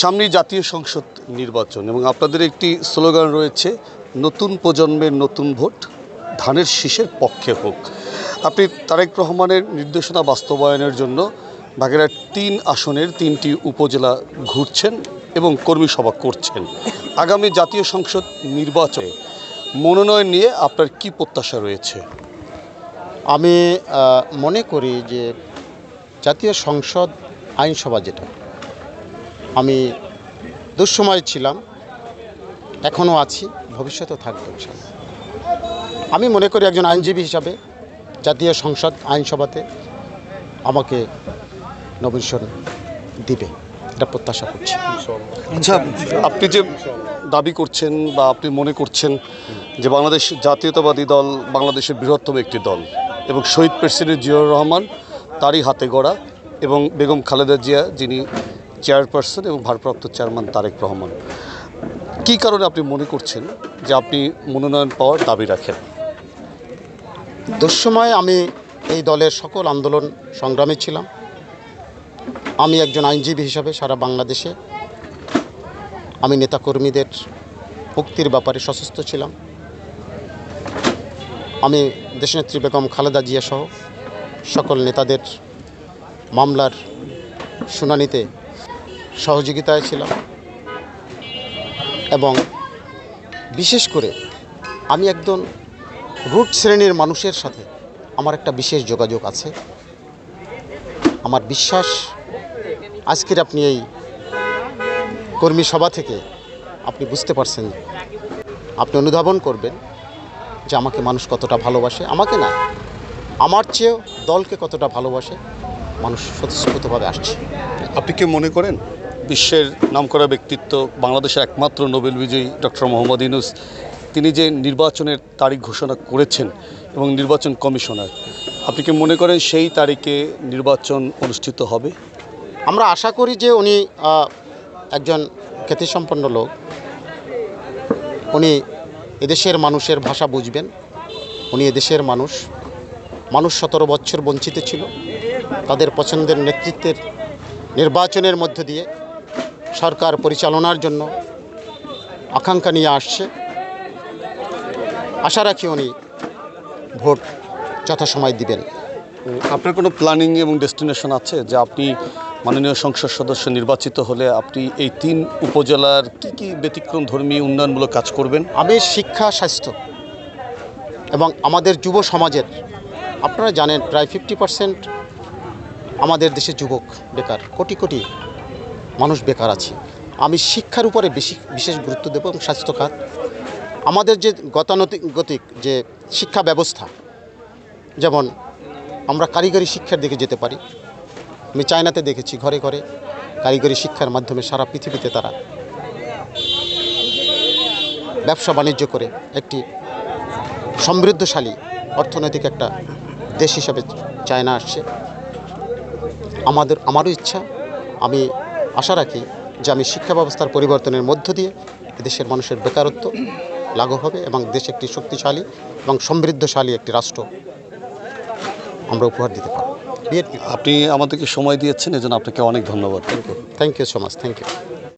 সামনেই জাতীয় সংসদ নির্বাচন এবং আপনাদের একটি স্লোগান রয়েছে, নতুন প্রজন্মের নতুন ভোট ধানের শীষের পক্ষে হোক। আপনি তারেক রহমানের নির্দেশনা বাস্তবায়নের জন্য বাগেরহাট তিন আসনের তিনটি উপজেলা ঘুরছেন এবং কর্মী সভা করছেন। আগামী জাতীয় সংসদ নির্বাচনে মনোনয়ন নিয়ে আপনার কি প্রত্যাশা রয়েছে? আমি মনে করি যে জাতীয় সংসদ আইনসভা যেটা আমি দুঃসময় ছিলাম, এখনও আছি, ভবিষ্যতেও থাকব। আমি মনে করি একজন আইনজীবী হিসাবে, জাতীয় সংসদ, আইনসভাতে আমাকে নমিনেশন দিবে, এটা প্রত্যাশা করছি আচ্ছা আপনি যে দাবি করছেন বা আপনি মনে করছেন যে বাংলাদেশ জাতীয়তাবাদী দল বাংলাদেশের বৃহত্তম একটি দল এবং শহীদ প্রেসিডেন্ট জিয়াউর রহমান তারই হাতে গড়া এবং বেগম খালেদা জিয়া যিনি চেয়ারপারসন এবং ভারপ্রাপ্ত চেয়ারম্যান তারেক রহমান। কী কারণে আপনি মনে করছেন যে আপনি মনোনয়ন পাওয়ার দাবি রাখেন? দুঃসময় আমি এই দলের সকল আন্দোলন সংগ্রামে ছিলাম। আমি একজন আইনজীবী হিসাবে সারা বাংলাদেশে আমি নেতাকর্মীদের মুক্তির ব্যাপারে সশস্ত্র ছিলাম। আমি দেশনেত্রী বেগম খালেদা জিয়া সহ সকল নেতাদের মামলার শুনানিতে সহযোগিতায় ছিলাম। এবং বিশেষ করে আমি একজন রুট শ্রেণির মানুষের সাথে আমার একটা বিশেষ যোগাযোগ আছে। আমার বিশ্বাস, আজকের আপনি এই কর্মী সভা থেকে আপনি বুঝতে পারছেন, আপনি অনুধাবন করবেন যে আমাকে মানুষ কতটা ভালোবাসে। আমাকে না, আমার চেয়েও দলকে কতটা ভালোবাসে, মানুষ স্বতঃস্ফূর্তভাবে আসছে। আপনি কি মনে করেন? বিশ্বের নামকরা ব্যক্তিত্ব বাংলাদেশের একমাত্র নোবেল বিজয়ী ডক্টর মোহাম্মদ ইনুস তিনি যে নির্বাচনের তারিখ ঘোষণা করেছেন এবং নির্বাচন কমিশনার, আপনি কি মনে করেন সেই তারিখে নির্বাচন অনুষ্ঠিত হবে? আমরা আশা করি যে উনি একজন খ্যাতিসম্পন্ন লোক। উনি এদেশের মানুষের ভাষা বুঝবেন। উনি এদেশের মানুষ। মানুষ সতেরো বছর বঞ্চিত ছিল। তাদের পছন্দের নেতৃত্বের নির্বাচনের মধ্য দিয়ে সরকার পরিচালনার জন্য আকাঙ্ক্ষা নিয়ে আসছে। আশা রাখি উনি ভোট যথাসময় দিবেন। আপনার কোনো প্ল্যানিং এবং ডেস্টিনেশন আছে যে আপনি মাননীয় সংসদ সদস্য নির্বাচিত হলে আপনি এই তিন উপজেলার কি কি ব্যতিক্রম ধর্মী উন্নয়নমূলক কাজ করবেন? আমি শিক্ষা স্বাস্থ্য এবং আমাদের যুব সমাজের আপনারা জানেন প্রায় ফিফটি পার্সেন্ট আমাদের দেশে যুবক বেকার কোটি কোটি মানুষ বেকার আছে। আমি শিক্ষার উপরে বেশি, বিশেষ গুরুত্ব দেব এবং স্বাস্থ্য খাত। আমাদের যে গতানৈতিক, গতিক যে শিক্ষা ব্যবস্থা, যেমন আমরা কারিগরি শিক্ষার দিকে যেতে পারি। আমি চায়নাতে দেখেছি ঘরে ঘরে কারিগরি শিক্ষার মাধ্যমে সারা পৃথিবীতে তারা ব্যবসা বাণিজ্য করে একটি সমৃদ্ধশালী অর্থনৈতিক একটা দেশ হিসাবে চায়না আসছে। আমাদের, আমারও ইচ্ছা, আমি আশা রাখি যে আমি শিক্ষা ব্যবস্থার পরিবর্তনের মধ্য দিয়ে দেশের মানুষের বেকারত্ব লাঘব হবে এবং দেশ একটি শক্তিশালী এবং সমৃদ্ধশালী একটি রাষ্ট্র আমরা উপহার দিতে পারি আপনি আমাদেরকে সময় দিয়েছেন এজন্য আপনাকে অনেক ধন্যবাদ। Thank you thank you so much thank you